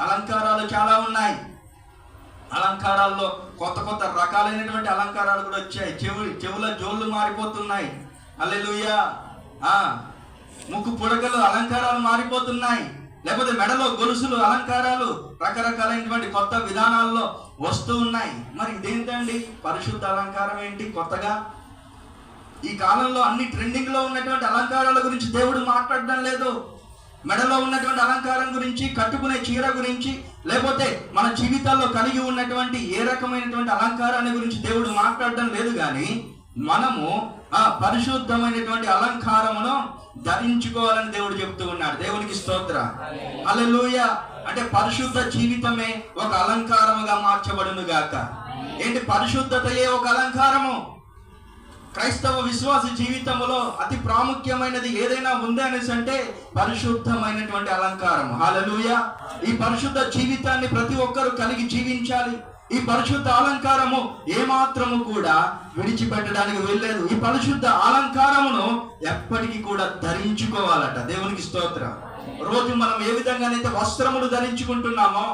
అలంకారాలు చాలా ఉన్నాయి. అలంకారాల్లో కొత్త కొత్త రకాలైనటువంటి అలంకారాలు కూడా వచ్చాయి. చెవు చెవుల జోళ్ళు మారిపోతున్నాయి. అల్లెలుయ్యా ముక్కు పుడకలు అలంకారాలు మారిపోతున్నాయి. లేకపోతే మెడలో గొలుసులు అలంకారాలు రకరకాలైనటువంటి కొత్త విధానాల్లో వస్తూ ఉన్నాయి. మరి ఇదేంటండి? పరిశుద్ధ అలంకారం ఏంటి? కొత్తగా? ఈ కాలంలో అన్ని ట్రెండింగ్లో ఉన్నటువంటి అలంకారాల గురించి దేవుడు మాట్లాడడం లేదు. మెడలో ఉన్నటువంటి అలంకారం గురించి కట్టుకునే చీర గురించి లేకపోతే మన జీవితాల్లో కలిగి ఉన్నటువంటి ఏ రకమైనటువంటి అలంకారాన్ని గురించి దేవుడు మాట్లాడడం లేదు కానీ మనము ఆ పరిశుద్ధమైనటువంటి అలంకారమును ధరించుకోవాలని దేవుడు చెప్తూ ఉన్నాడు. దేవునికి స్తోత్ర. హల్లెలూయ. అంటే పరిశుద్ధ జీవితమే ఒక అలంకారముగా మార్చబడును గాక ఏంటి? పరిశుద్ధతయే ఒక అలంకారము. క్రైస్తవ విశ్వాస జీవితంలో అతి ప్రాముఖ్యమైనది ఏదైనా ఉంది అనేసి అంటే పరిశుద్ధమైనటువంటి అలంకారం. హాలలుయ ఈ పరిశుద్ధ జీవితాన్ని ప్రతి ఒక్కరూ కలిగి జీవించాలి. ఈ పరిశుద్ధ అలంకారము ఏమాత్రము కూడా విడిచిపెట్టడానికి వెళ్ళలేదు ఈ పరిశుద్ధ అలంకారమును ఎప్పటికీ కూడా ధరించుకోవాలట. దేవునికి స్తోత్రం. రోజు మనం ఏ విధంగానైతే వస్త్రములు ధరించుకుంటున్నామో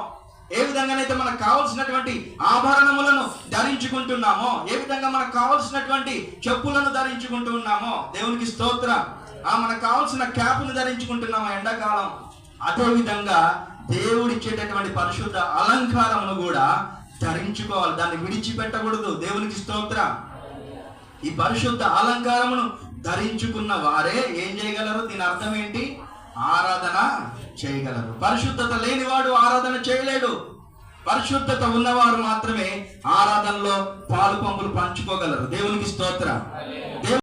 ఏ విధంగానైతే మనకు కావలసినటువంటి ఆభరణములను ధరించుకుంటున్నామో ఏ విధంగా మనకు కావలసినటువంటి చెప్పులను ధరించుకుంటూ ఉన్నామో దేవునికి స్తోత్ర. ఆ మనకు కావలసిన క్యాప్ను ధరించుకుంటున్నాము ఎండాకాలం. అదే విధంగా దేవుడిచ్చేటటువంటి పరిశుద్ధ అలంకారమును కూడా ధరించుకోవాలి. దాన్ని విడిచిపెట్టకూడదు. దేవునికి స్తోత్ర. ఈ పరిశుద్ధ అలంకారమును ధరించుకున్న వారే ఏం చేయగలరు? దీని అర్థం ఏంటి? ఆరాధన చేయగలరు. పరిశుద్ధత లేనివాడు ఆరాధన చేయలేడు. పరిశుద్ధత ఉన్నవారు మాత్రమే ఆరాధనలో పాలు పంపులు పంచుకోగలరు. దేవునికి స్తోత్ర.